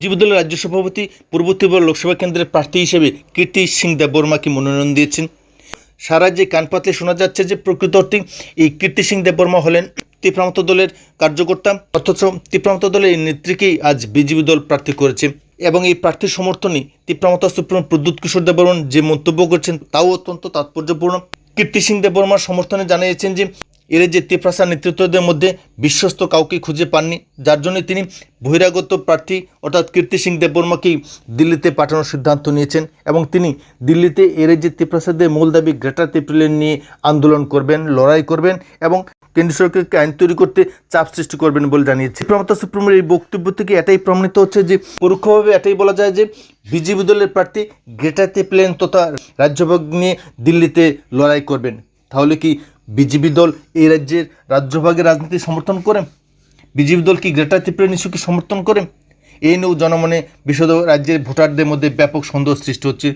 BJP দলের রাজ্য সভাপতি পূর্ব ত্রিপুরা লোকসভা কেন্দ্রের প্রার্থী হিসেবে কীর্তি সিং দেববর্মাকে মনোনয়ন দিয়েছেন। সারা রাজ্যে কান পাতলে শোনা যাচ্ছে যে প্রকৃত অর্থে এই কীর্তি সিং দেববর্মা হলেন তীব্রামত দলের কার্যকর্তা, অথচ তীব্রামত দলের এই নেত্রীকেই আজ বিজেপি দল প্রার্থী করেছে এবং এই প্রার্থীর সমর্থনে তীব্রামত সুপ্রিম প্রদ্যুৎ কিশোর দেববর্মন যে মন্তব্য করছেন তাও অত্যন্ত তাৎপর্যপূর্ণ। কীর্তি সিং দেববর্মার সমর্থনে জানিয়েছেন যে এর যে তীব্রাসা নেতৃত্বদের মধ্যে বিশ্বস্ত কাউকে খুঁজে পাননি, যার জন্য তিনি বহিরাগত প্রার্থী অর্থাৎ কীর্তি সিং দেববর্মাকেই দিল্লিতে পাঠানোর সিদ্ধান্ত নিয়েছেন এবং তিনি দিল্লিতে এর যে তীব্রাসাদের মূল দাবি গ্রেটার ত্রিপুরের নিয়ে আন্দোলন করবেন, লড়াই করবেন এবং কেন্দ্র সরকারকে আইন তৈরি করতে চাপ সৃষ্টি করবেন বলে জানিয়েছে। প্রমতা সুপ্রিমের এই বক্তব্য থেকে এটাই প্রমাণিত হচ্ছে যে পরোক্ষভাবে এটাই বলা যায় যে বিজেপি দলের প্রার্থী গ্রেটার ত্রিপুরেন তথা রাজ্যভাগ নিয়ে দিল্লিতে লড়াই করবেন। তাহলে কি বিজেপি দল এই রাজ্যের রাজ্যভাগের রাজনীতি সমর্থন করে? বিজেপি দল কি গ্রেটার ত্রিপুরা ইস্যুকে সমর্থন করে? এই নিয়েও জনমনে বিশদ রাজ্যের ভোটারদের মধ্যে ব্যাপক সন্দেহ সৃষ্টি হচ্ছে।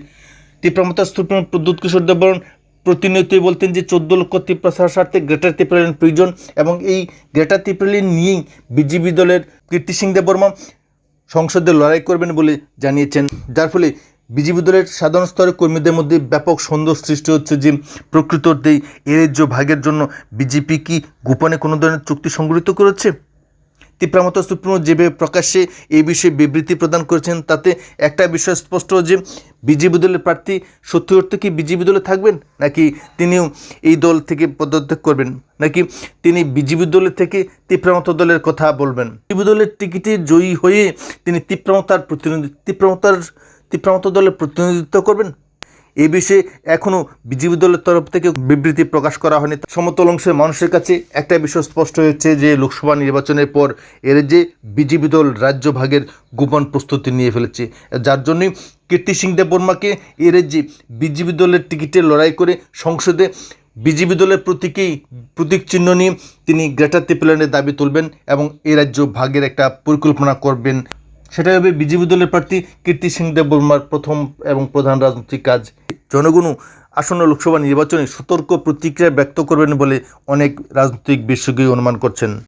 তীব্রমতা সুপ্রিম প্রদ্যুৎ কিশোর দেববরণ প্রতিনিয়তই বলতেন যে চোদ্দ লক্ষ তীব্রাসার স্বার্থে গ্রেটার ত্রিপুরালিন প্রয়োজন এবং এই গ্রেটার ত্রিপুরালিন নিয়েই বিজেপি দলের কীর্তি সিং দেববর্মা সংসদে লড়াই করবেন বলে জানিয়েছেন। যার ফলে বিজেপি দলের সাধারণ স্তরের কর্মীদের মধ্যে ব্যাপক সন্দেহ সৃষ্টি হচ্ছে যে প্রকৃত অর্থেই এ রাজ্য ভাগের জন্য বিজেপি কি গোপনে কোনো ধরনের চুক্তি সংগঠিত করেছে? তীব্রামত সুপ্রিমো যেভাবে প্রকাশ্যে এই বিষয়ে বিবৃতি প্রদান করেছেন, তাতে একটা বিষয় স্পষ্ট যে বিজেপি দলের প্রার্থী সত্যি অর্থে কি বিজেপি দলে থাকবেন, নাকি তিনিও এই দল থেকে পদত্যাগ করবেন, নাকি তিনি বিজেপি দলের থেকে তীব্রামত দলের কথা বলবেন? বিজেপি দলের টিকিটে জয়ী হয়ে তিনি তীব্রামতার প্রতিনিধি তীব্রামতার তীব্রামত দলের প্রতিনিধিত্ব করবেন? এ বিষয়ে এখনও বিজেপি দলের তরফ থেকে বিবৃতি প্রকাশ করা হয়নি। সমতল অংশের মানুষের কাছে একটা বিষয় স্পষ্ট হচ্ছে যে, লোকসভা নির্বাচনের পর এর যে বিজেপি দল রাজ্য ভাগের গোপন প্রস্তুতি নিয়ে ফেলেছে। যার জন্যই কীর্তি সিং দেববর্মাকে এর যে বিজেপি দলের টিকিটে লড়াই করে সংসদে বিজেপি দলের প্রতীকেই প্রতীক চিহ্ন নিয়ে তিনি গ্রেটার ত্রিপুরানের দাবি তুলবেন এবং এ রাজ্য ভাগের একটা পরিকল্পনা করবেন সেটাই হবে বিজেপি দলের প্রার্থী কীর্তি সিং দেববর্মার প্রথম এবং প্রধান রাজনৈতিক কাজ। জনগণও আসন্ন লোকসভা নির্বাচনে সতর্ক প্রতিক্রিয়া ব্যক্ত করবেন বলে অনেক রাজনৈতিক বিশেষজ্ঞ অনুমান করছেন।